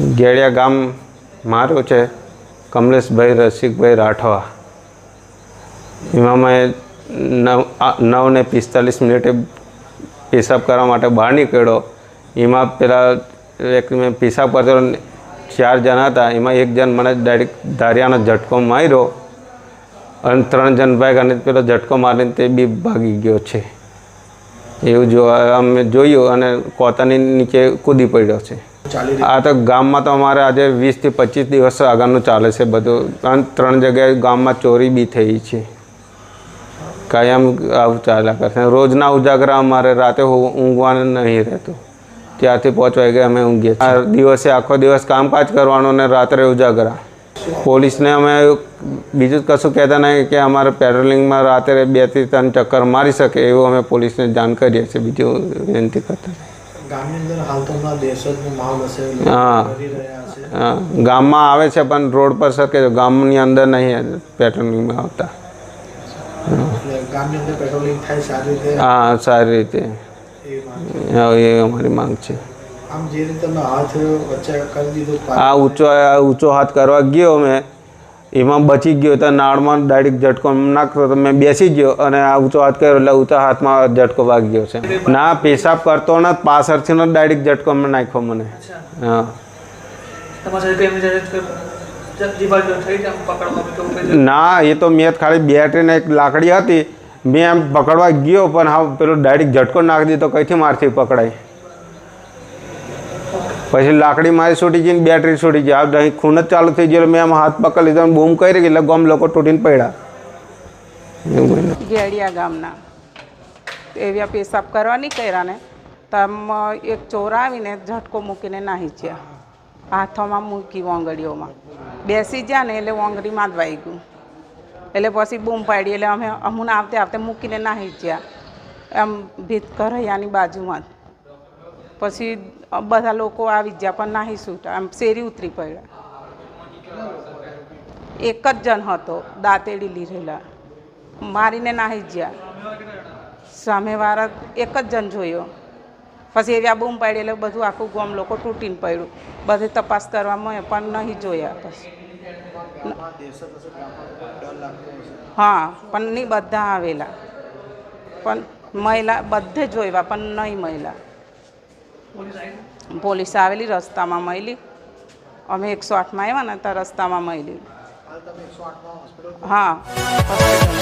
ગેડિયા ગામ મારું છે, કમલેશભાઈ, રસિકભાઈ રાઠવા. એમાં મેં નવ નવ ને પિસ્તાલીસ મિનિટે પેશાબ કરવા માટે બહાર નીકળ્યો. એમાં પેલા એક મેં પેશાબ કરતો ચાર જણા હતા. એમાં એક જણ મને ડાયરેક્ટ ધારિયાનો ઝટકો માર્યો અને ત્રણ જણ ભાગ અને પેલો ઝટકો મારીને તે બી ભાગી ગયો છે. એવું જોવા અમે જોયું અને કોતાની નીચે કૂદી પડ્યો છે. આ તો ગામમાં તો અમારે આજે વીસથી પચીસ દિવસ આગળનું ચાલે છે બધું. અને ત્રણ જગ્યાએ ગામમાં ચોરી બી થઈ છે. કાયમ આવું ચાલ્યા કરશે રોજના ઉજાગરા અમારે રાતે ઊંઘવાનું નહીં રહેતું. ત્યારથી પાંચ વાગે અમે ઊંઘીએ દિવસે આખો દિવસ કામકાજ કરવાનું ને રાત્રે ઉજાગરા. પોલીસને અમે બીજું કશું કહેતા નહીં કે અમારે પેટ્રોલિંગમાં રાત્રે બેથી ત્રણ ચક્કર મારી શકે એવું અમે પોલીસને જાણ કરીએ છીએ બીજું વિનંતી કરતા હા. હા, ગામમાં આવે છે પણ રોડ પર સરકે ગામની અંદર નહીં પેટ્રોલિંગમાં આવતા. હા સારી રીતે. એ અમારી માંગ છે. આમ જે રીતે તમે હાથ વચ્ચે કરી દીધો આ ઊંચો ઊંચો હાથ કરવા ગયો મેં એમાં બચી ગયો તો નાળમાં ડાયરેક્ટ ઝટકો નાખતો તો મેં બેસી ગયો અને આ ઊંચો હાથ કર્યો એટલે ઊંચા હાથમાં ઝટકો વાગી ગયો છે. ના પેશાબ કરતો ને પાછળથી નો ડાયરેક્ટ ઝટકો મેં નાખ્યો મને. હા. ના એ તો મેં ખાલી બેટરીને એક લાકડી હતી મેં એમ પકડવા ગયો પણ હા પેલો ડાયરેક્ટ ઝટકો નાખી દીધો કઈથી મારથી પકડાય? પછી લાકડી મારી છૂટી જઈને બેટરી છૂટી ગઈ. આ અહીં ખૂન જ ચાલુ થઈ ગયો મેં આમ હાથ પકડ લીધો બૂમ કરી એટલે ગામ લોકો તૂટીને પડ્યા. ગેડિયા ગામના. એવી પેશાબ નીકળ્યા ને, તો એક ચોર આવીને ઝટકો મૂકીને નાહી ગયા હાથોમાં મૂકી વોંગડીઓમાં. બેસી ગયા ને એટલે વોંગડીમાં જ વાઈ ગયું. એટલે પછી બૂમ પાડી, એટલે અમે અમુને આવતે આવતે મૂકીને નાહી ગયા. એમ ભીત કરૈયાની બાજુમાં જ. પછી બધા લોકો આવી ગયા, પણ નાહી છૂટા આમ શેરી ઉતરી પડ્યા. એક જ જણ હતો, દાંતેડી લીધેલા. મારીને નાહી ગયા. સામેવાળા એક જ જણ જોયો. પછી એવી બૂમ પાડી એટલે બધું આખું ગામ લોકો તૂટીને પડ્યું. બધે તપાસ કરવામાં પણ નહીં જોયા પછી. હા, પણ નહીં, બધા આવેલા. પણ મહિલા, બધે જોયા પણ નહીં મહિલા. પોલીસ આવેલી રસ્તામાં મળી અમે એકસો આઠમાં આવ્યા ને ત્યાં રસ્તામાં મળી હાલ તમે એકસો આઠમાં હોસ્પિટલ હા.